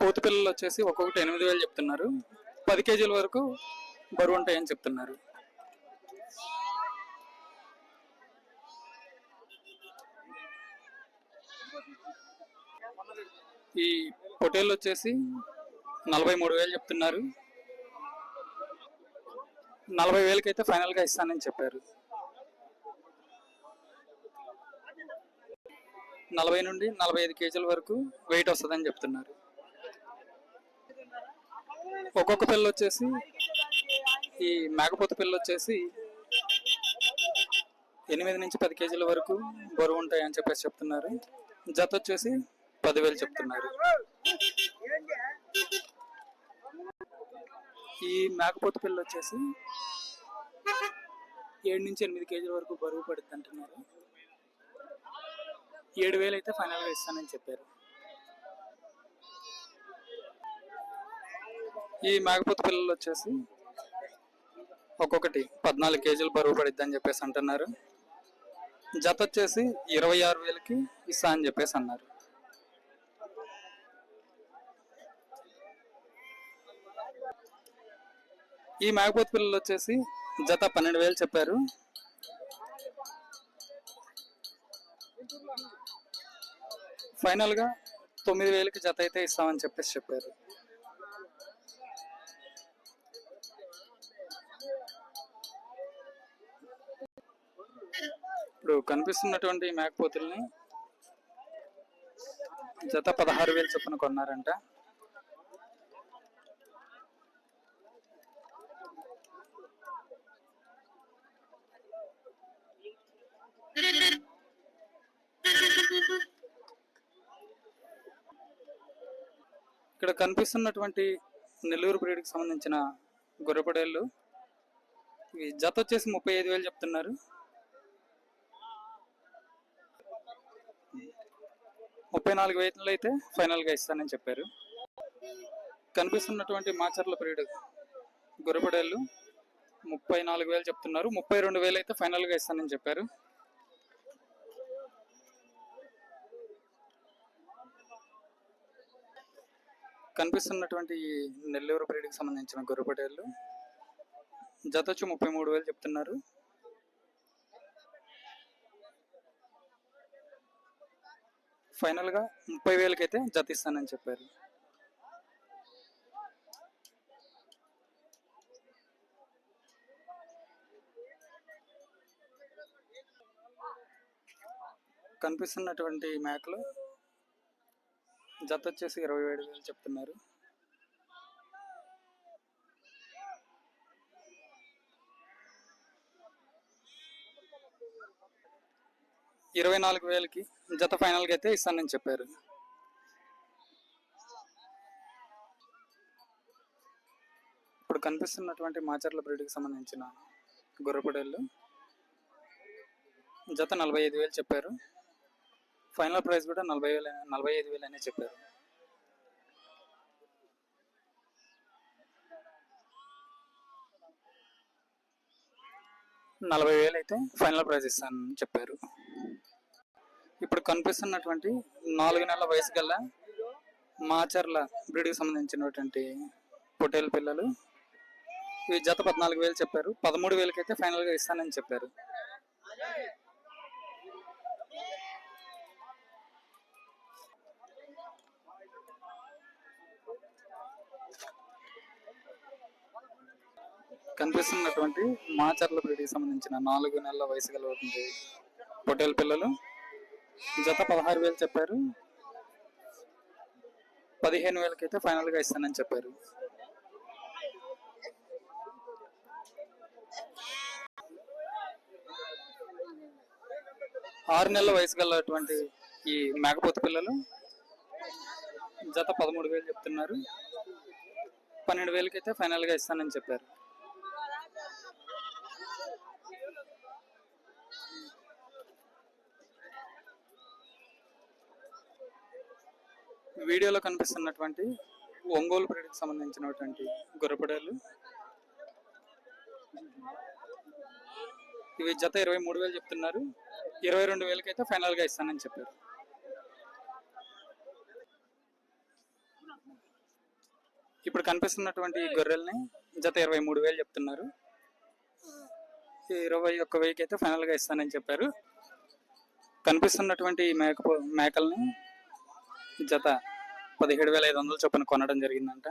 పోతు పిల్లలు వచ్చేసి ఒక్కొక్కటి ఎనిమిది వేలు చెప్తున్నారు. పది కేజీల వరకు బరువు ఉంటాయని చెప్తున్నారు. ఈ పొటేళ్ళు వచ్చేసి నలభై మూడు వేలు చెప్తున్నారు. నలభై వేలకైతే ఫైనల్గా ఇస్తానని చెప్పారు. నలభై నుండి నలభై ఐదు కేజీల వరకు వెయిట్ వస్తుందని చెప్తున్నారు. ఒక్కొక్క పిల్ల వచ్చేసి ఈ మేకపోతు పిల్ల వచ్చేసి ఎనిమిది నుంచి పది కేజీల వరకు బరువు ఉంటాయని చెప్పేసి చెప్తున్నారు. జత వచ్చేసి పదివేలు చెప్తున్నారు. ఈ మేకపోతు పిల్ల వచ్చేసి ఏడు నుంచి ఎనిమిది కేజీల వరకు బరువు పడుతుంది అంటున్నారు ఏడు వేలు అయితే ఫైనల్గా ఇస్తానని చెప్పారు. ఈ మేకపోతు పిల్లలు వచ్చేసి ఒక్కొక్కటి పద్నాలుగు కేజీలు బరువు పడిద్ది అని చెప్పేసి అంటున్నారు. జత వచ్చేసి ఇరవై ఆరు వేలకి ఇస్తా అని చెప్పేసి అన్నారు. ఈ మేకపోతు పిల్లలు వచ్చేసి జత పన్నెండు వేలు చెప్పారు. ఫైనల్గా తొమ్మిది వేలకి జత అయితే ఇస్తామని చెప్పేసి చెప్పారు. ఇప్పుడు కనిపిస్తున్నటువంటి మేకపోతుల్ని జత పదహారు వేలు చొప్పున కొన్నారంట. ఇక్కడ కనిపిస్తున్నటువంటి నెల్లూరు బ్రీడ్కి సంబంధించిన గొర్రెపడేళ్ళు. ఈ జత వచ్చేసి ముప్పై ఐదు వేలు చెప్తున్నారు. ముప్పై నాలుగు వేలు అయితే ఫైనల్గా ఇస్తానని చెప్పారు. కనిపిస్తున్నటువంటి మాచర్ల బ్రీడ్ గొర్రెపడేళ్ళు ముప్పై నాలుగు వేలు చెప్తున్నారు. ముప్పై రెండు వేలు అయితే ఫైనల్గా ఇస్తానని చెప్పారు. కనిపిస్తున్నటువంటి నెల్లూరు బ్రీడ్కి సంబంధించిన గొర్రెపటేళ్ళు జత వచ్చి ముప్పై మూడు వేలు చెప్తున్నారు. ఫైనల్గా ముప్పై వేలకైతే జత ఇస్తానని చెప్పారు. కనిపిస్తున్నటువంటి మేకలు జత వచ్చేసి ఇరవై ఏడు వేలు చెప్తున్నారు. ఇరవై నాలుగు వేలకి జత ఫైనల్గా అయితే ఇస్తానని చెప్పారు. ఇప్పుడు కనిపిస్తున్నటువంటి మాచర్ల బ్రీడ్కి సంబంధించిన గొర్రెపడేళ్ళు జత నలభై ఐదు వేలు చెప్పారు. ఫైనల్ ప్రైస్ కూడా నలభై వేలు నలభై ఐదు వేలు అనే చెప్పారు. నలభై వేలు అయితే ఫైనల్ ప్రైస్ ఇస్తానని చెప్పారు. ఇప్పుడు కనిపిస్తున్నటువంటి నాలుగు నెలల వయసు గల మాచర్ల బ్రీడ్కి సంబంధించినటువంటి పొట్టేలు పిల్లలు ఈ జత పద్నాలుగు వేలు చెప్పారు. పదమూడు వేలకి అయితే ఫైనల్గా ఇస్తానని చెప్పారు. కనిపిస్తున్నటువంటి మాచర్ల బ్రీడ్కి సంబంధించిన నాలుగు నెలల వయసు కలుగుతుంది పొట్టేల పిల్లలు జత పదహారు వేలు చెప్పారు. పదిహేను వేలకైతే ఫైనల్గా ఇస్తానని చెప్పారు. ఆరు నెలల వయసు గలటువంటి ఈ మేకపోతు పిల్లలు జత పదమూడు వేలు చెప్తున్నారు. పన్నెండు వేలకైతే ఫైనల్గా ఇస్తానని చెప్పారు. వీడియోలో కనిపిస్తున్నటువంటి ఒంగోలు బ్రీడ్కి సంబంధించినటువంటి గొర్రెపడేలు. ఇవి జత ఇరవై మూడు వేలు చెప్తున్నారు. ఇరవై రెండు వేలకైతే ఫైనల్గా ఇస్తానని చెప్పారు. ఇప్పుడు కనిపిస్తున్నటువంటి ఈ గొర్రెల్ని జత ఇరవై మూడు వేలు చెప్తున్నారు. ఇరవై ఒక్క వెయ్యికి అయితే ఫైనల్గా ఇస్తానని చెప్పారు. కనిపిస్తున్నటువంటి మేక మేకల్ని జత పదిహేడు వేల ఐదు వందల చొప్పున కొనడం జరిగిందంట.